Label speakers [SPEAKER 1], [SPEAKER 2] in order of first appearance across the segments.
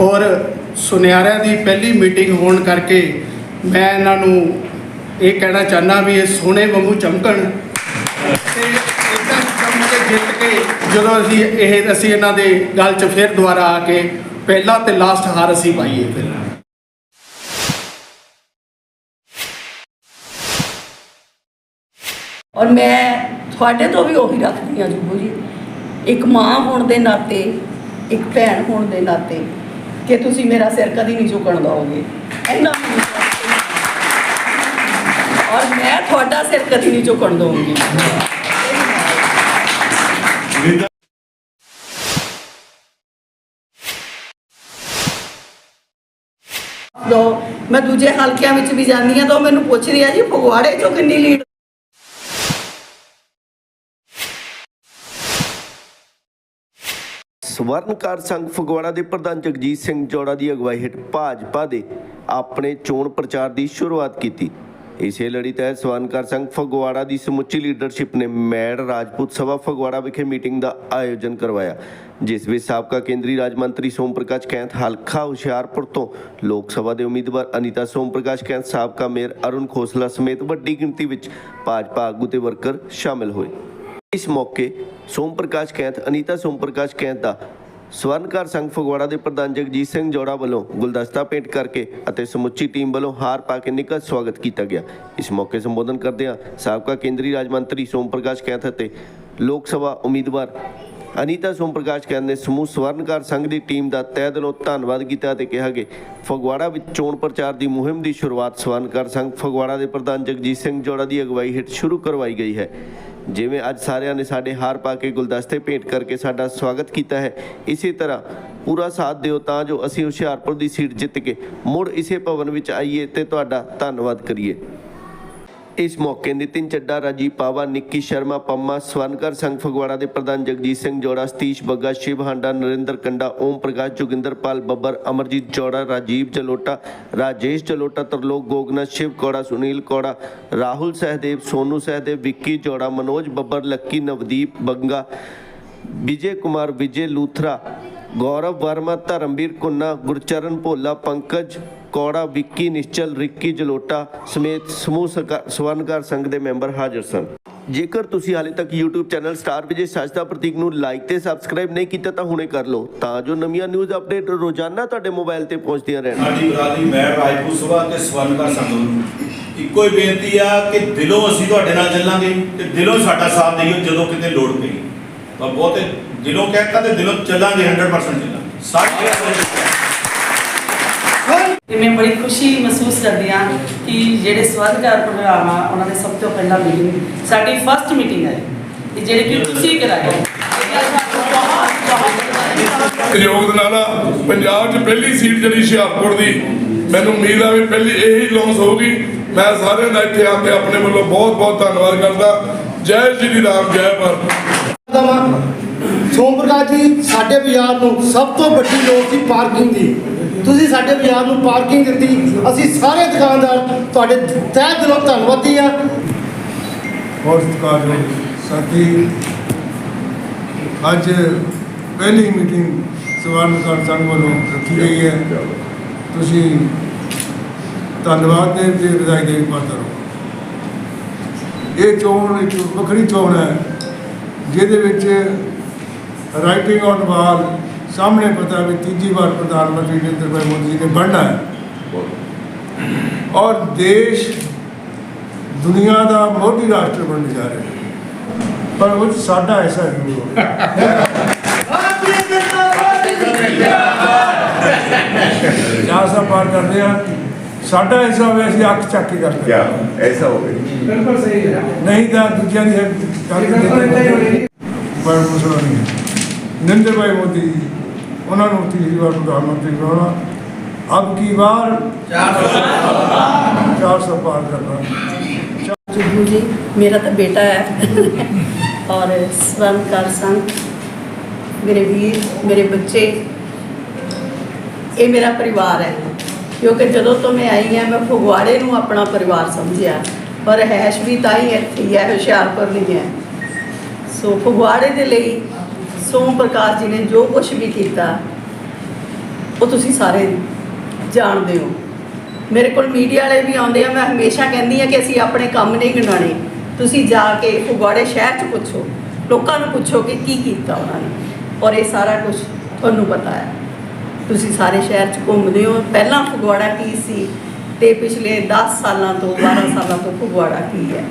[SPEAKER 1] ਔਰ ਸੁਨਿਆਰਿਆਂ ਦੀ ਪਹਿਲੀ ਮੀਟਿੰਗ ਹੋਣ ਕਰਕੇ ਮੈਂ ਇਹਨਾਂ ਨੂੰ ਇਹ ਕਹਿਣਾ ਚਾਹੁੰਦਾ ਵੀ ਇਹ ਸੋਨੇ ਵਾਂਗੂ ਚਮਕਣ। ਤੇ ਇਦਾਂ ਚਮਕ ਕੇ ਜਿੱਤ ਕੇ ਜਦੋਂ ਅਸੀਂ ਇਹ, ਅਸੀਂ ਇਹਨਾਂ ਦੇ ਗੱਲ 'ਚ ਫਿਰ ਦੁਬਾਰਾ ਆ ਕੇ ਪਹਿਲਾ ਤੇ ਲਾਸਟ ਹਾਰ ਅਸੀਂ ਪਾਈਏ ਫਿਰ।
[SPEAKER 2] ਔਰ ਮੈਂ ਤੁਹਾਡੇ ਤੋਂ ਵੀ ਉਹੀ ਰੱਖਦੀ ਹਾਂ ਜੁਬੂ ਜੀ। ਇੱਕ ਮਾਂ ਹੋਣ ਦੇ ਨਾਤੇ, ਇੱਕ ਭੈਣ ਹੋਣ ਦੇ ਨਾਤੇ ਕਿ ਤੁਸੀਂ ਮੇਰਾ ਸਿਰ ਕਦੀ ਨਹੀਂ ਝੁਕਣ ਦਿਓਗੇ ਇੰਨਾ ਔਰ ਮੈਂ ਤੁਹਾਡਾ ਸਿਰ ਕਦੀ ਨਹੀਂ ਝੁਕਣ ਦਊਂਗੀ ਲੋ ਮੈਂ ਦੂਜੇ ਹਲਕਿਆਂ ਵਿੱਚ ਵੀ ਜਾਂਦੀ ਹਾਂ, ਤਾਂ ਉਹ ਮੈਨੂੰ ਪੁੱਛ ਰਹੀ ਆ ਜੀ, ਫਗਵਾੜੇ ਚੋਂ ਕਿੰਨੀ ਲੀਡ
[SPEAKER 3] ਸਵਰਨਕਾਰ ਸੰਘ ਫਗਵਾੜਾ ਦੇ ਪ੍ਰਧਾਨ ਜਗਜੀਤ ਸਿੰਘ ਜੋੜਾ ਦੀ ਅਗਵਾਈ ਹੇਠ ਭਾਜਪਾ ਦੇ ਆਪਣੇ ਚੋਣ ਪ੍ਰਚਾਰ ਦੀ ਸ਼ੁਰੂਆਤ ਕੀਤੀ। ਇਸੇ ਲੜੀ ਤਹਿਤ ਸਵਰਨਕਾਰ ਸੰਘ ਫਗਵਾੜਾ ਦੀ ਸਮੁੱਚੀ ਲੀਡਰਸ਼ਿਪ ਨੇ ਮੈੜ ਰਾਜਪੂਤ ਸਭਾ ਫਗਵਾੜਾ ਵਿਖੇ ਮੀਟਿੰਗ ਦਾ ਆਯੋਜਨ ਕਰਵਾਇਆ, ਜਿਸ ਵਿੱਚ ਸਾਬਕਾ ਕੇਂਦਰੀ ਰਾਜ ਮੰਤਰੀ ਸੋਮ ਪ੍ਰਕਾਸ਼ ਕੈਂਥ, ਹਲਕਾ ਹੁਸ਼ਿਆਰਪੁਰ ਤੋਂ ਲੋਕ ਸਭਾ ਦੇ ਉਮੀਦਵਾਰ ਅਨੀਤਾ ਸੋਮ ਪ੍ਰਕਾਸ਼ ਕੈਂਥ, ਸਾਬਕਾ ਮੇਅਰ ਅਰੁਣ ਖੋਸਲਾ ਸਮੇਤ ਵੱਡੀ ਗਿਣਤੀ ਵਿੱਚ ਭਾਜਪਾ ਆਗੂ ਤੇ ਵਰਕਰ ਸ਼ਾਮਲ ਹੋਏ। ਇਸ ਮੌਕੇ ਸੋਮ ਪ੍ਰਕਾਸ਼ ਕੈਂਥ, ਅਨੀਤਾ ਸੋਮ ਪ੍ਰਕਾਸ਼ ਕੈਂਥ ਦਾ ਸਵਰਨਕਾਰ ਸੰਘ ਫਗਵਾੜਾ ਦੇ ਪ੍ਰਧਾਨ ਜਗਜੀਤ ਸਿੰਘ ਜੋੜਾ ਵੱਲੋਂ ਗੁਲਦਸਤਾ ਭੇਂਟ ਕਰਕੇ ਅਤੇ ਸਮੁੱਚੀ ਟੀਮ ਵੱਲੋਂ ਹਾਰ ਪਾ ਕੇ ਨਿੱਘਾ ਸਵਾਗਤ ਕੀਤਾ ਗਿਆ। ਇਸ ਮੌਕੇ ਸੰਬੋਧਨ ਕਰਦਿਆਂ ਸਾਬਕਾ ਕੇਂਦਰੀ ਰਾਜ ਮੰਤਰੀ ਸੋਮ ਪ੍ਰਕਾਸ਼ ਕੈਂਥ ਅਤੇ ਲੋਕ ਸਭਾ ਉਮੀਦਵਾਰ ਅਨੀਤਾ ਸੋਮ ਪ੍ਰਕਾਸ਼ ਕੈਂਥ ਨੇ ਸਮੂਹ ਸਵਰਨਕਾਰ ਸੰਘ ਦੀ ਟੀਮ ਦਾ ਤਹਿ ਦਿਲੋਂ ਧੰਨਵਾਦ ਕੀਤਾ ਅਤੇ ਕਿਹਾ ਕਿ ਫਗਵਾੜਾ ਵਿੱਚ ਚੋਣ ਪ੍ਰਚਾਰ ਦੀ ਮੁਹਿੰਮ ਦੀ ਸ਼ੁਰੂਆਤ ਸਵਰਨਕਾਰ ਸੰਘ ਫਗਵਾੜਾ ਦੇ ਪ੍ਰਧਾਨ ਜਗਜੀਤ ਸਿੰਘ ਜੋੜਾ ਦੀ ਅਗਵਾਈ ਹੇਠ ਸ਼ੁਰੂ ਕਰਵਾਈ ਗਈ ਹੈ। ਜਿਵੇਂ ਅੱਜ ਸਾਰਿਆਂ ਨੇ ਸਾਡੇ ਹਾਰ ਪਾ ਕੇ ਗੁਲਦਸਤੇ ਭੇਟ ਕਰਕੇ ਸਾਡਾ ਸਵਾਗਤ ਕੀਤਾ ਹੈ, ਇਸੇ ਤਰ੍ਹਾਂ ਪੂਰਾ ਸਾਥ ਦਿਓ ਤਾਂ ਜੋ ਅਸੀਂ ਹੁਸ਼ਿਆਰਪੁਰ ਦੀ ਸੀਟ ਜਿੱਤ ਕੇ ਮੁੜ ਇਸੇ ਭਵਨ ਵਿੱਚ ਆਈਏ ਤੇ ਤੁਹਾਡਾ ਧੰਨਵਾਦ ਕਰੀਏ। ਇਸ ਮੌਕੇ ਨਿਤਿਨ ਚੱਡਾ ਰਾਜੀਵ ਪਾਵਾ, ਨਿੱਕੀ ਸ਼ਰਮਾ ਪੰਮਾ, ਸਵਰਨਕਰ ਸੰਘ ਫਗਵਾੜਾ ਦੇ ਪ੍ਰਧਾਨ ਜਗਜੀਤ ਸਿੰਘ ਜੋੜਾ, ਸਤੀਸ਼ ਬੱਗਾ, ਸ਼ਿਵ ਹਾਂਡਾ, ਨਰਿੰਦਰ ਕੰਡਾ, ਓਮ ਪ੍ਰਕਾਸ਼, ਜੋਗਿੰਦਰਪਾਲ ਬੱਬਰ, ਅਮਰਜੀਤ ਜੋੜਾ, ਰਾਜੀਵ ਜਲੋਟਾ, ਰਾਜੇਸ਼ ਜਲੋਟਾ, ਤਰਲੋਕ ਗੋਗਨਾ, ਸ਼ਿਵ ਕੋੜਾ, ਸੁਨੀਲ ਕੋੜਾ, ਰਾਹੁਲ ਸਹਿਦੇਵ, ਸੋਨੂ ਸਹਿਦੇਵ, ਵਿੱਕੀ ਜੋੜਾ, ਮਨੋਜ ਬੱਬਰ, ਲੱਕੀ, ਨਵਦੀਪ ਬੰਗਾ, ਵਿਜੇ ਕੁਮਾਰ, ਵਿਜੇ ਲੂਥਰਾ ਗੌਰਵ ਵਰਮਾ, ਧਰਮਵੀਰ ਕੁੰਨਾ, ਗੁਰਚਰਨ ਭੋਲਾ, ਪੰਕਜ ਕੌੜਾ, ਵਿੱਕੀ ਨਿਸ਼ਚਲ, ਰਿੱਕੀ ਜਲੋਟਾ ਸਮੇਤ ਸਮੂਹ ਸਵਰਨਕਾਰ ਸੰਘ ਦੇ ਮੈਂਬਰ ਹਾਜ਼ਰ ਸਨ। ਜੇਕਰ ਤੁਸੀਂ ਹਾਲੇ ਤੱਕ YouTube channel star Vijay Sachdeva Prateek ਨੂੰ ਲਾਈਕ ਤੇ ਸਬਸਕ੍ਰਾਈਬ ਨਹੀਂ ਕੀਤਾ ਤਾਂ ਹੁਣੇ ਕਰ ਲਓ। ਤਾਂ ਜੋ ਨਵੀਆਂ ਨਿਊਜ਼ ਅਪਡੇਟ ਰੋਜ਼ਾਨਾ ਤੁਹਾਡੇ ਮੋਬਾਈਲ ਤੇ ਪਹੁੰਚਦੀਆਂ ਰਹਿਣ।
[SPEAKER 4] ਸਾਡੀ ਬਰਾਦਰੀ ਮੈਂ ਰਾਜਪੂਤ ਸਭਾ ਤੇ ਸਵਰਨਕਾਰ ਸੰਘ ਨੂੰ ਇੱਕੋ ਹੀ ਬੇਨਤੀ ਆ ਕਿ ਦਿਲੋਂ ਅਸੀਂ ਤੁਹਾਡੇ ਨਾਲ ਚੱਲਾਂਗੇ ਤੇ ਦਿਲੋਂ ਸਾਡਾ ਸਾਥ ਦਿਓ ਜਦੋਂ ਕਿਤੇ ਲੋੜ ਪਈ। ਤਾਂ ਬਹੁਤੇ ਦਿਲੋਂ ਕਹਿਤਾ ਤੇ ਦਿਲੋਂ ਚੱਲਾਂਗੇ 100% ਚੱਲਾਂਗੇ ਸਾਡੇ
[SPEAKER 5] ਤੇ ਮੈਂ ਬੜੀ ਖੁਸ਼ੀ ਮਹਿਸੂਸ ਕਰਦੀ ਹਾਂ ਕਿ ਜਿਹੜੇ ਸਵਾਦਕਾਰ ਪ੍ਰੋਗਰਾਮ ਆ ਉਹਨਾਂ ਦੇ ਸਭ ਤੋਂ ਪਹਿਲਾ ਮੀਟਿੰਗ ਸਾਡੀ ਫਸਟ ਮੀਟਿੰਗ ਹੈ। ਇਹ ਜਿਹੜੇ ਕਿ ਤੁਸੀਂ
[SPEAKER 6] ਨਾਲ ਪੰਜਾਬ 'ਚ ਪਹਿਲੀ ਸੀਟ ਜਿਹੜੀ ਹੁਸ਼ਿਆਰਪੁਰ ਦੀ ਮੈਨੂੰ ਉਮੀਦ ਆ ਵੀ ਪਹਿਲੀ ਇਹੀ ਲੌਂਚ ਹੋਊਗੀ। ਮੈਂ ਸਾਰਿਆਂ ਦਾ ਇੱਥੇ ਆ ਕੇ ਆਪਣੇ ਵੱਲੋਂ ਬਹੁਤ ਬਹੁਤ ਧੰਨਵਾਦ ਕਰਦਾ। ਜੈ ਸ਼੍ਰੀ ਰਾਮ ਜੈ ਭਾਰਤ।
[SPEAKER 7] ਸੋਮ ਪ੍ਰਕਾਸ਼ ਜੀ, ਸਾਡੇ ਬਾਜ਼ਾਰ ਨੂੰ ਸਭ ਤੋਂ ਵੱਡੀ ਲੋੜ ਸੀ ਪਾਰਕਿੰਗ ਦੀ। ਤੁਸੀਂ ਸਾਡੇ ਬਾਜ਼ਾਰ ਨੂੰ ਪਾਰਕਿੰਗ ਦਿੱਤੀ। ਅਸੀਂ ਸਾਰੇ ਦੁਕਾਨਦਾਰ ਤੁਹਾਡੇ ਤਹਿ ਦਿਲੋਂ ਧੰਨਵਾਦੀ ਆ
[SPEAKER 8] ਬਹੁਤ ਸਤਿਕਾਰਯੋਗ ਸਾਥੀ ਅੱਜ ਪਹਿਲੀ ਮੀਟਿੰਗ ਸਵਰਨਕਾਰ ਸੰਘ ਵੱਲੋਂ ਰੱਖੀ ਗਈ ਹੈ। ਤੁਸੀਂ ਧੰਨਵਾਦ ਦੇ ਤੇ ਵਧਾਈ ਦੇ ਪਾਤਰ ਹੋ ਇਹ ਚੋਣ ਇੱਕ ਵੱਖਰੀ ਚੋਣ ਹੈ, ਜਿਹਦੇ ਵਿੱਚ ਰਾਈਟਿੰਗ ਔਨ ਵਾਲ ਸਾਹਮਣੇ ਪਤਾ ਵੀ ਤੀਜੀ ਵਾਰ ਪ੍ਰਧਾਨ ਮੰਤਰੀ ਨਰਿੰਦਰ ਭਾਈ ਮੋਦੀ ਜੀ ਨੇ ਬਣਨਾ ਹੈ ਔਰ ਦੇਸ਼ ਦੁਨੀਆ ਦਾ ਮੋਢੀ ਰਾਸ਼ਟਰ ਬਣਨ ਜਾ ਰਿਹਾ ਹੈ ਪਰ ਉਹ 'ਚ ਸਾਡਾ ਐਸਾ ਨਹੀਂ ਹੋਗਾ ਚਾਰ ਸਾਲ ਪਾਰ ਕਰਦੇ ਆ ਸਾਡਾ ਐਸਾ ਹੋਵੇ ਅਸੀਂ ਅੱਖ ਚੱਕ ਕੇ ਕਰਦੇ
[SPEAKER 9] क्या ऐसा हो गया
[SPEAKER 8] ਨਹੀਂ ਤਾਂ ਦੂਜਿਆਂ ਦੀ ਕਰਕੇ ਪਰ ਮਸਲਾ ਨਹੀਂ ਨਰਿੰਦਰ ਭਾਈ ਮੋਦੀ ਜੀ, ਉਹਨਾਂ ਨੂੰ ਤੀਜੀ ਵਾਰ ਪ੍ਰਧਾਨ ਮੰਤਰੀ ਬਣਾਉਣਾ ਅਬ ਕੀ ਵਾਰ? 400 ਪਾਰ ਕਰਨਾ।
[SPEAKER 2] ਜੁਗੂ ਜੀ ਮੇਰਾ ਤਾਂ ਬੇਟਾ ਹੈ। ਔਰ ਸਵਰਨਕਾਰ ਸੰਘ ਮੇਰੇ ਵੀਰ ਮੇਰੇ ਬੱਚੇ ਇਹ ਮੇਰਾ ਪਰਿਵਾਰ ਹੈ। ਕਿਉਂਕਿ ਜਦੋਂ ਤੋਂ ਮੈਂ ਆਈ ਹਾਂ ਮੈਂ ਫਗਵਾੜੇ ਨੂੰ ਆਪਣਾ ਪਰਿਵਾਰ ਸਮਝਿਆ। ਪਰ ਹੈਸ਼ ਵੀ ਤਾਂ ਹੀ ਇੱਥੇ ਹੀ ਹੈ ਹੁਸ਼ਿਆਰਪੁਰ ਨਹੀਂ ਹੈ। ਸੋ ਫਗਵਾੜੇ ਦੇ ਲਈ ਸੋਮ ਪ੍ਰਕਾਸ਼ ਜੀ ਨੇ ਜੋ ਕੁਝ ਵੀ ਕੀਤਾ, ਉਹ ਤੁਸੀਂ ਸਾਰੇ ਜਾਣਦੇ ਹੋ। ਮੇਰੇ ਕੋਲ ਮੀਡੀਆ ਵਾਲੇ ਵੀ ਆਉਂਦੇ ਆ, ਮੈਂ ਹਮੇਸ਼ਾ ਕਹਿੰਦੀ ਆ ਕਿ ਅਸੀਂ ਆਪਣੇ ਕੰਮ ਨਹੀਂ ਗਿਣਾਣੇ ਤੁਸੀਂ ਜਾ ਕੇ ਫਗਵਾੜੇ ਸ਼ਹਿਰ 'ਚ ਪੁੱਛੋ, ਲੋਕਾਂ ਨੂੰ ਪੁੱਛੋ ਕਿ ਕੀ ਕੀਤਾ ਉਹਨਾਂ ਨੇ। ਔਰ ਇਹ ਸਾਰਾ ਕੁਝ ਤੁਹਾਨੂੰ ਪਤਾ ਹੈ। ਤੁਸੀਂ ਸਾਰੇ ਸ਼ਹਿਰ 'ਚ ਘੁੰਮਦੇ ਹੋ। ਪਹਿਲਾਂ ਫਗਵਾੜਾ ਕੀ ਸੀ ਤੇ ਪਿਛਲੇ 10 ਸਾਲਾਂ ਤੋਂ 12 ਸਾਲਾਂ ਤੋਂ ਫਗਵਾੜਾ ਕੀ ਹੈ?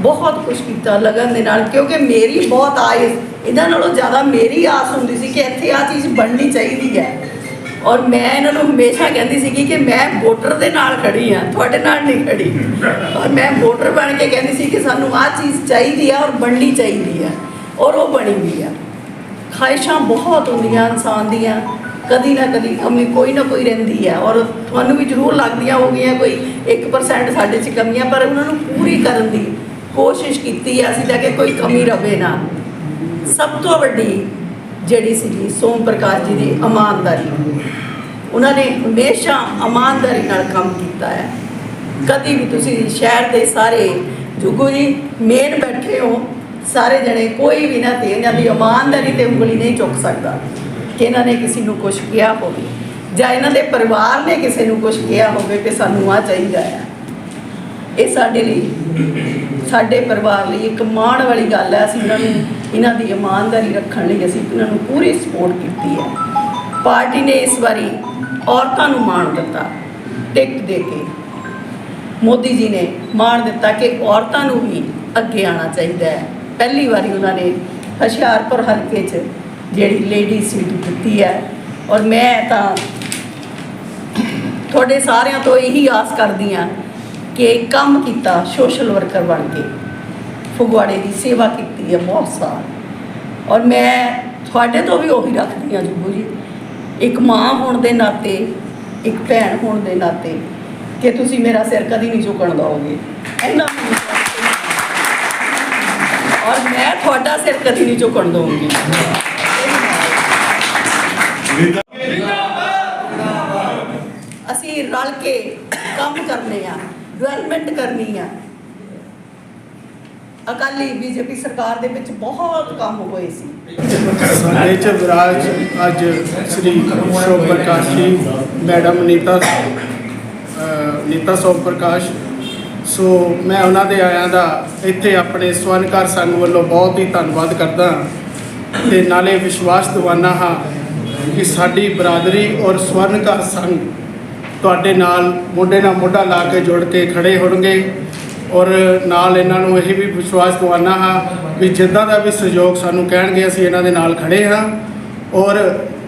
[SPEAKER 2] ਬਹੁਤ ਕੁਝ ਕੀਤਾ ਲਗਨ ਦੇ ਨਾਲ, ਕਿਉਂਕਿ ਮੇਰੀ ਬਹੁਤ ਆਸ, ਇਹਨਾਂ ਨਾਲੋਂ ਜ਼ਿਆਦਾ ਮੇਰੀ ਆਸ ਹੁੰਦੀ ਸੀ ਕਿ ਇੱਥੇ ਆ ਚੀਜ਼ ਬਣਨੀ ਚਾਹੀਦੀ ਹੈ। ਔਰ ਮੈਂ ਇਹਨਾਂ ਨੂੰ ਹਮੇਸ਼ਾ ਕਹਿੰਦੀ ਸੀਗੀ ਕਿ ਮੈਂ ਵੋਟਰ ਦੇ ਨਾਲ ਖੜੀ ਆ ਤੁਹਾਡੇ ਨਾਲ ਨਹੀਂ ਖੜੀ। ਔਰ ਮੈਂ ਵੋਟਰ ਬਣ ਕੇ ਕਹਿੰਦੀ ਸੀ ਕਿ ਸਾਨੂੰ ਆ ਚੀਜ਼ ਚਾਹੀਦੀ ਆ ਔਰ ਬਣਨੀ ਚਾਹੀਦੀ ਆ ਔਰ ਉਹ ਬਣੀ ਵੀ ਆ। ਖਾਹਿਸ਼ਾਂ ਬਹੁਤ ਹੁੰਦੀਆਂ ਇਨਸਾਨ ਦੀਆਂ, ਕਦੀ ਨਾ ਕਦੀ ਕਮੀ ਕੋਈ ਨਾ ਕੋਈ ਰਹਿੰਦੀ ਹੈ, ਔਰ ਤੁਹਾਨੂੰ ਵੀ ਜ਼ਰੂਰ ਲੱਗਦੀਆਂ ਹੋਗੀਆਂ ਕੋਈ 1% ਸਾਡੇ 'ਚ ਕਮੀਆਂ, ਪਰ ਉਹਨਾਂ ਨੂੰ ਪੂਰੀ ਕਰਨ ਦੀ ਕੋਸ਼ਿਸ਼ ਕੀਤੀ ਹੈ ਅਸੀਂ ਤਾਂ ਕਿ ਕੋਈ ਕਮੀ ਰਵੇ ਨਾ। ਸਭ ਤੋਂ ਵੱਡੀ ਜਿਹੜੀ ਸੀਗੀ ਸੋਮ ਪ੍ਰਕਾਸ਼ ਜੀ ਦੀ ਇਮਾਨਦਾਰੀ। ਉਹਨਾਂ ਨੇ ਹਮੇਸ਼ਾ ਇਮਾਨਦਾਰੀ ਨਾਲ ਕੰਮ ਕੀਤਾ ਹੈ। ਕਦੀ ਵੀ ਤੁਸੀਂ ਸ਼ਹਿਰ ਦੇ ਸਾਰੇ, ਜੁਗੋ ਜੀ, ਮੇਨ ਬੈਠੇ ਹੋ, ਸਾਰੇ ਜਣੇ ਕੋਈ ਵੀ ਨਾ ਤੇ ਇਹਨਾਂ ਦੀ ਇਮਾਨਦਾਰੀ ਤੇ ਉਂਗਲੀ ਨਹੀਂ ਚੁੱਕ ਸਕਦਾ ਕਿ ਇਹਨਾਂ ਨੇ ਕਿਸੇ ਨੂੰ ਕੁਝ ਕਿਹਾ ਹੋਵੇ। ਜਾਂ ਇਹਨਾਂ ਦੇ ਪਰਿਵਾਰ ਨੇ ਕਿਸੇ ਨੂੰ ਕੁਝ ਕਿਹਾ ਹੋਵੇ ਕਿ ਸਾਨੂੰ ਆ ਚਾਹੀਦਾ ਹੈ। ਇਹ ਸਾਡੇ ਲਈ, ਸਾਡੇ ਪਰਿਵਾਰ ਲਈ ਇੱਕ ਮਾਣ ਵਾਲੀ ਗੱਲ ਹੈ, ਅਸੀਂ ਇਹਨਾਂ ਨੂੰ, ਇਹਨਾਂ ਦੀ ਇਮਾਨਦਾਰੀ ਰੱਖਣ ਲਈ ਅਸੀਂ ਇਹਨਾਂ ਨੂੰ ਪੂਰੀ ਸਪੋਰਟ ਕੀਤੀ ਹੈ। ਪਾਰਟੀ ਨੇ ਇਸ ਵਾਰੀ ਔਰਤਾਂ ਨੂੰ ਮਾਣ ਦਿੱਤਾ, ਟਿਕਟ ਦੇ ਕੇ। ਮੋਦੀ ਜੀ ਨੇ ਮਾਣ ਦਿੱਤਾ ਕਿ ਔਰਤਾਂ ਨੂੰ ਵੀ ਅੱਗੇ ਆਉਣਾ ਚਾਹੀਦਾ ਹੈ। ਪਹਿਲੀ ਵਾਰੀ ਉਹਨਾਂ ਨੇ ਹੁਸ਼ਿਆਰਪੁਰ ਹਲਕੇ 'ਚ ਜਿਹੜੀ ਲੇਡੀ ਸੀਟ ਦਿੱਤੀ ਹੈ, ਔਰ ਮੈਂ ਤਾਂ ਤੁਹਾਡੇ ਸਾਰਿਆਂ ਤੋਂ ਇਹੀ ਆਸ ਕਰਦੀ ਹਾਂ ਕਿ ਕੰਮ ਕੀਤਾ ਸੋਸ਼ਲ ਵਰਕਰ ਬਣ ਕੇ। ਫਗਵਾੜੇ ਦੀ ਸੇਵਾ ਕੀਤੀ ਹੈ ਬਹੁਤ ਸਾਲ। ਔਰ ਮੈਂ ਤੁਹਾਡੇ ਤੋਂ ਵੀ ਉਹੀ ਰੱਖਦੀ ਹਾਂ ਜੁਗੂ ਜੀ। ਇੱਕ ਮਾਂ ਹੋਣ ਦੇ ਨਾਤੇ ਇੱਕ ਭੈਣ ਹੋਣ ਦੇ ਨਾਤੇ ਕਿ ਤੁਸੀਂ ਮੇਰਾ ਸਿਰ ਕਦੀ ਨਹੀਂ ਝੁਕਣ ਦਿਓਗੇ ਇੰਨਾ। ਔਰ ਮੈਂ ਤੁਹਾਡਾ ਸਿਰ ਕਦੀ ਨਹੀਂ ਝੁਕਣ ਦਊਂਗੀ ਅਸੀਂ ਰਲ ਕੇ ਕੰਮ ਕਰਨੇ ਆ। ਡਿਵੈਲਪਮੈਂਟ ਕਰਨੀ ਆ। ਅਕਾਲੀ ਬੀਜੇਪੀ ਸਰਕਾਰ ਦੇ ਵਿੱਚ ਬਹੁਤ ਕੰਮ ਹੋਏ ਸੀ।
[SPEAKER 1] ਸਾਡੇ ਚ ਵਿਰਾਜ ਅੱਜ ਸ੍ਰੀ ਸ਼ੋਭ ਪ੍ਰਕਾਸ਼ ਜੀ, ਮੈਡਮ ਨੀਤਾ ਨੀਤਾ ਸੋਮ ਪ੍ਰਕਾਸ਼। ਸੋ ਮੈਂ ਉਹਨਾਂ ਦੇ ਆਇਆਂ ਦਾ ਇੱਥੇ ਆਪਣੇ ਸਵਰਨਕਾਰ ਸੰਘ ਵੱਲੋਂ ਬਹੁਤ ਹੀ ਧੰਨਵਾਦ ਕਰਦਾ ਤੇ ਨਾਲੇ ਵਿਸ਼ਵਾਸ ਦਿਵਾਨਾ ਹਾਂ ਕਿ ਸਾਡੀ ਬਰਾਦਰੀ ਔਰ ਸਵਰਨਕਾਰ ਸੰਘ ਤੁਹਾਡੇ ਨਾਲ ਮੋਢੇ ਨਾਲ ਮੋਢਾ ਲਾ ਕੇ ਜੁੜ ਕੇ ਖੜੇ ਹੋਣਗੇ ਔਰ ਨਾਲ ਇਹਨਾਂ ਨੂੰ ਇਹ ਵੀ ਵਿਸ਼ਵਾਸ ਦਿਵਾਨਾ ਹਾਂ ਵੀ ਜਿੱਦਾਂ ਦਾ ਵੀ ਸਹਿਯੋਗ ਸਾਨੂੰ ਕਹਿਣਗੇ, ਅਸੀਂ ਇਹਨਾਂ ਦੇ ਨਾਲ ਖੜੇ ਹਾਂ। ਔਰ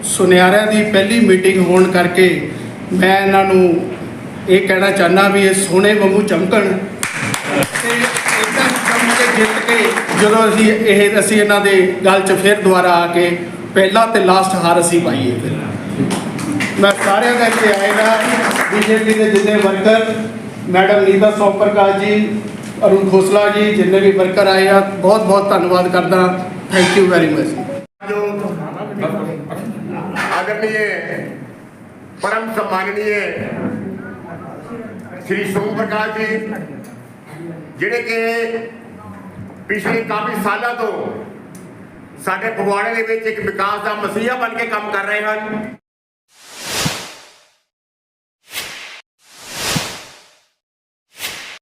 [SPEAKER 1] ਸੁਨਿਆਰਿਆਂ ਦੀ ਪਹਿਲੀ ਮੀਟਿੰਗ ਹੋਣ ਕਰਕੇ ਮੈਂ ਇਹਨਾਂ ਨੂੰ ਇਹ ਕਹਿਣਾ ਚਾਹੁੰਦਾ ਵੀ ਇਹ ਸੋਹਣੇ ਵਾਂਗੂ ਚਮਕਣ। ਤੇ ਇਦਾਂ ਚਮਕ ਕੇ ਜਿੱਤ ਕੇ ਜਦੋਂ ਅਸੀਂ ਇਹ, ਅਸੀਂ ਇਹਨਾਂ ਦੇ ਗੱਲ 'ਚ ਫਿਰ ਦੁਬਾਰਾ ਆ ਕੇ ਪਹਿਲਾ ਤੇ ਲਾਸਟ ਹਾਰ ਅਸੀਂ ਪਾਈਏ ਫਿਰ। ਮੈਂ ਸਾਰਿਆਂ ਦਾ ਇੱਥੇ ਆਏਗਾ ਬੀਜੇਪੀ ਦੇ ਜਿੰਨੇ ਵਰਕਰ ਮੈਡਮ ਨੀਤਾ ਸੋਪਰਕਾਸ਼ ਜੀ ਅਰੁਣ ਖੋਸਲਾ ਜੀ ਜਿੰਨੇ ਵੀ ਵਰਕਰ ਆਏ ਆ ਬਹੁਤ ਬਹੁਤ ਧੰਨਵਾਦ ਕਰਦਾ ਥੈਂਕ ਯੂ ਵੈਰੀ ਮਚ
[SPEAKER 9] जो आदरणीय परम सम्माननीय श्री सोम प्रकाश जी ਜਿਹੜੇ ਕਿ ਪਿਛਲੇ ਕਾਫੀ ਸਾਲਾਂ ਤੋਂ ਸਾਡੇ ਫਗਵਾੜੇ ਦੇ ਵਿੱਚ ਇੱਕ ਵਿਕਾਸ ਦਾ ਮਸੀਹਾ ਬਣ ਕੇ ਕੰਮ ਕਰ ਰਹੇ ਹਨ